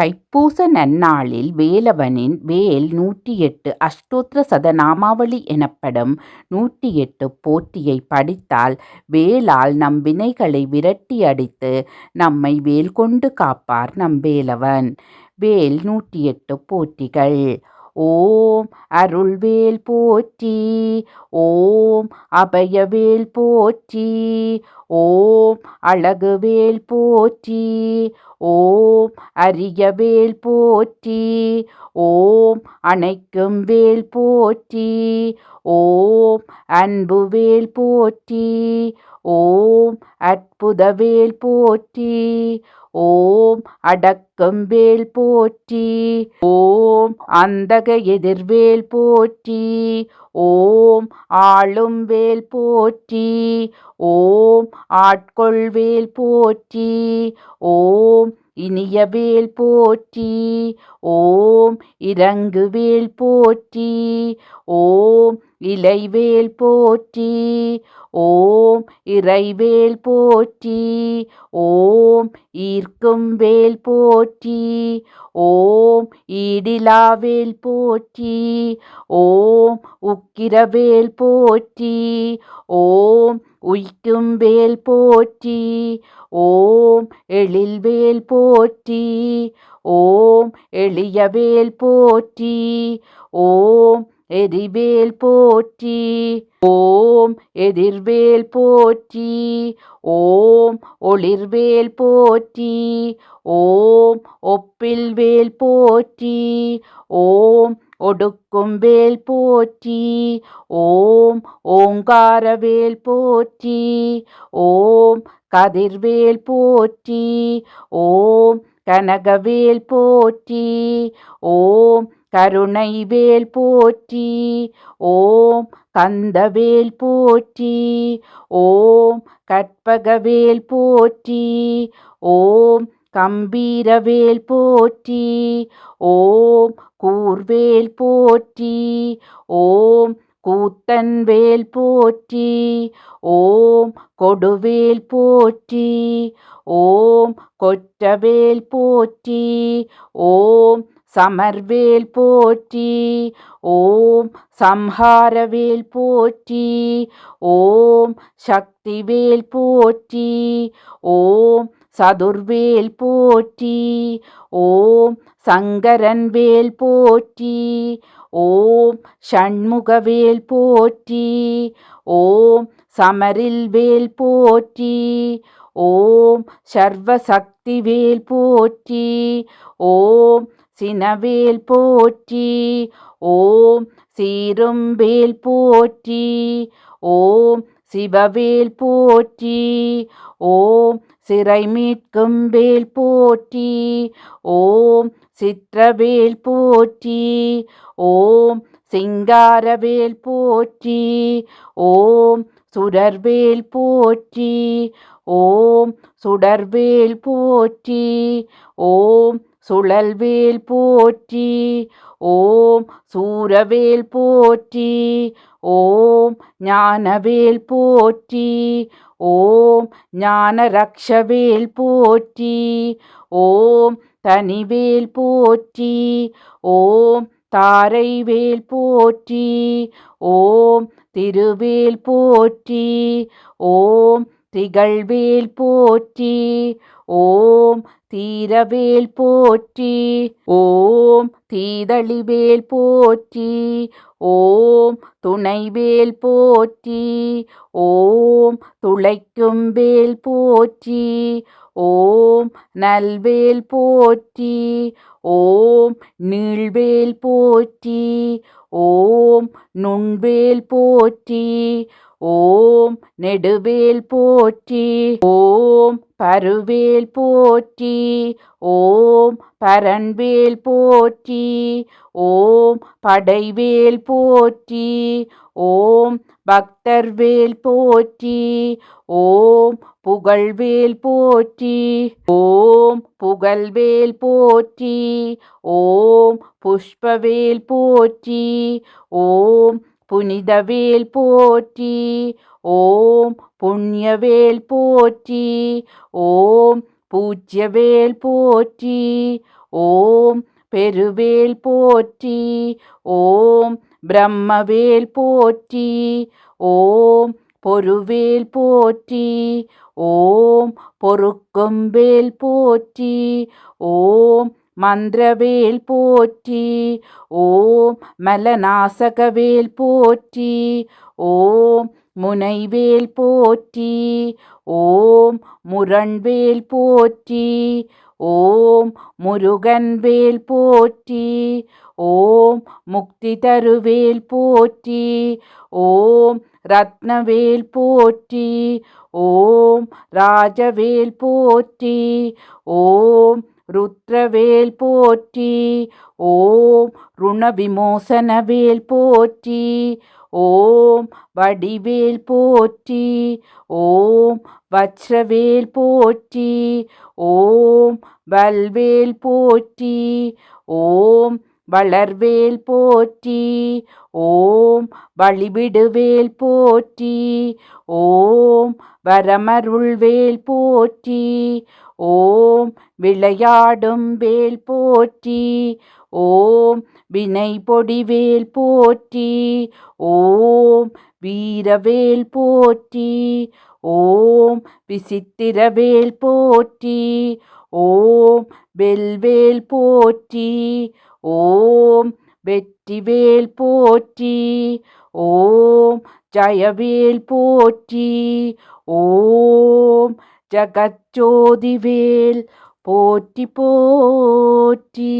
தைப்பூச நன்னாளில் வேலவனின் வேல் நூற்றி எட்டு அஷ்டோத்திர சதநாமாவளி எனப்படும் நூற்றி எட்டு போற்றியை படித்தால் வேலால் நம் வினைகளை விரட்டி அடித்து நம்மை வேல் கொண்டு காப்பார் நம் வேலவன். வேல் நூற்றி எட்டு போற்றிகள். ஓம் அருள்வேல் போற்றி ஓம் அபயவேல் போற்றி ஓம் அழகுவேல் போற்றி ஓம் அரியவேல் போற்றி ஓம் அணைக்கும் வேல் போற்றி ஓம் அன்புவேல் போற்றி ஓம் அற்புதவேல் போற்றி ஓம் அடக்கம் வேல் போற்றி ஓம் அந்தக எதிர்வேல் போற்றி ஓம் ஆளும் வேல் போற்றி ஓம் ஆட்கொள்வேல் போற்றி ஓம் இனிய வேல் போற்றி ஓம் இறங்கு வேல் போற்றி ஓம் இலைவேல் போற்றி. ஓம் இறைவேல் போற்றி. ஓம் ஈர்க்கும் வேல் போற்றி. ஓம் ஈடிலாவேல் போற்றி. ஓம் உக்கிரவேல் போற்றி. ஓம் உய்க்கும் வேல் போற்றி. ஓம் எழில்வேல் போற்றி. ஓம் எளியவேல் போற்றி. ஓம் எதிர்வேல் போற்றி ஓம் எதிர்வேல் போற்றி ஓம் ஒளிர்வேல் போற்றி ஓம் ஒப்பில் வேல் போற்றி ஓம் ஒடுக்கும் வேல் போற்றி ஓம் ஓங்கார வேல் போற்றி ஓம் கதிர்வேல் போற்றி ஓம் கனகவேல் போற்றி ஓம் கருணை வேல் போற்றி ஓம் கந்தவேல் போற்றி ஓம் கற்பகவேல் போற்றி ஓம் கம்பீரவேல் போற்றி ஓம் கூர்வேல் போற்றி ஓம் கூத்தன் வேல் போற்றி ஓம் கொடுவேல் போற்றி ஓம் கொற்றவேல் போற்றி ஓம் சமர்வேல் போற்றி. ஓம் சம்ஹாரவேல் போற்றி. ஓம் சக்திவேல் போற்றி. ஓம் சதுர்வேல் போற்றி. ஓம் சங்கரன் வேல் போற்றி. ஓம் ஷண்முகவேல் போற்றி. ஓம் சமரில் வேல் போற்றி. ஓம் சர்வசக்தி வேல் போற்றி. ஓம் சினவேல் போற்றி ஓம் சீரும்பேல் போற்றி ஓம் சிவவேல் போற்றி ஓம் சிறை மீட்கும் வேல் போற்றி ஓம் சிற்றவேல் போற்றி ஓம் சிங்காரவேல் போற்றி ஓம் சுடர்வேல் போற்றி ஓம் சுடர்வேல் போற்றி ஓம் சுழல்வேல் போற்றி ஓம் சூரவேல் போற்றி ஓம் ஞானவேல் போற்றி ஓம் ஞான ரக்ஷவேல் போற்றி ஓம் தனிவேல் போற்றி ஓம் தாரைவேல் போற்றி ஓம் திருவேல் போற்றி ஓம் திகழ்வேல் போற்றி ஓம் தீரவேல் போற்றி ஓம் தீதளிவேல் போற்றி ஓம் துணைவேல் போற்றி ஓம் துளைக்கும் வேல் போற்றி ஓம் நல்வேல் போற்றி ஓம் நீழ்வேல் போற்றி ஓம் நுண்வேல் போற்றி ஓம் நெடுவேல் போற்றி ஓம் பருவேல் போற்றி ஓம் பரண்வேல் போற்றி ஓம் படைவேல் போற்றி ஓம் பக்தர்வேல் போற்றி ஓம் புகழ்வேல் போற்றி ஓம் புகழ்வேல் போற்றி ஓம் புஷ்பவேல் போற்றி ஓம் புனிதவேல் போற்றி. ஓம் புண்ணியவேல் போற்றி. ஓம் பூஜ்யவேல் போற்றி. ஓம் பெருவேல் போற்றி. ஓம் பிரம்மவேல் போற்றி. ஓம் பொருவேல் போற்றி. ஓம் பொறுக்கும் வேல் போற்றி. ஓம் மந்திரவேல் போற்றி. ஓம் மலநாசகவேல் போற்றி. ஓம் முனைவேல் போற்றி. ஓம் முரண்வேல் போற்றி. ஓம் முருகன்வேல் போற்றி. ஓம் முக்தி தருவேல் போற்றி. ஓம் ரத்னவேல் போற்றி. ஓம் ராஜவேல் போற்றி. ஓம் ருத்ரவேல் போற்றி. ஓம் ருணவிமோசனவேல் போற்றி. ஓம் வடிவேல் போற்றி. ஓம் வச்ரவேல் போற்றி. ஓம் வல்வேல் போற்றி. ஓம் வளர்வேல் போற்றி. ஓம் வழிவிடுவேல் போற்றி. ஓம் வரமருள்வேல் போற்றி. ஓம் விளையாடும் வேல் போற்றி ஓம் வினை பொடிவேல் போற்றி ஓம் வீரவேல் போற்றி ஓம் விசித்திரவேல் போற்றி ஓம் வெல்வேல் போற்றி ஓம் வெற்றிவேல் போற்றி ஓம் ஜயவேல் போற்றி ஓம் ஜகச்சோதிவேல் போற்றி போற்றி